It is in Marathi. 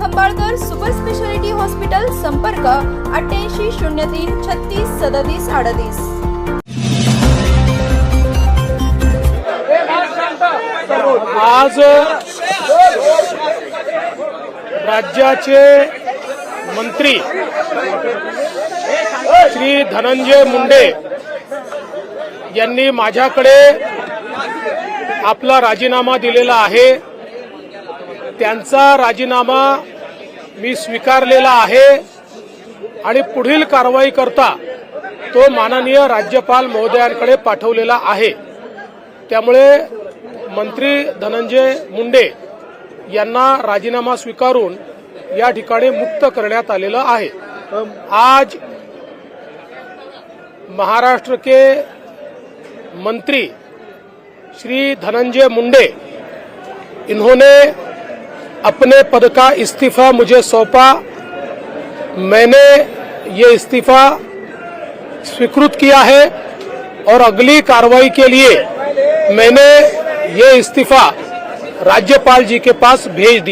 खंबाळकर सुपर स्पेशालिटी हॉस्पिटल संपर्क अठ्ठ्याऐंशी शून्य तीन छत्तीस सदतीस अडतीस. आज राज्याचे मंत्री श्री धनंजय मुंडे यांनी माझ्याकडे आपला राजीनामा दिलेला आहे. त्यांचा राजीनामा मी स्वीकारलेला आहे आणि पुढील कारवाई करता तो माननीय राज्यपाल महोदयांकडे पाठवलेला आहे. त्यामुळे मंत्री धनंजय मुंडे यांना राजीनामा स्वीकारून या ठिकाणी मुक्त करण्यात आलेलं आहे. आज महाराष्ट्र के मंत्री श्री धनंजय मुंडे इन्होंने अपने पद का इस्तीफा मुझे सौंपा। मैंने ये इस्तीफा स्वीकृत किया है और अगली कार्रवाई के लिए मैंने ये इस्तीफा राज्यपाल जी के पास भेज दिया।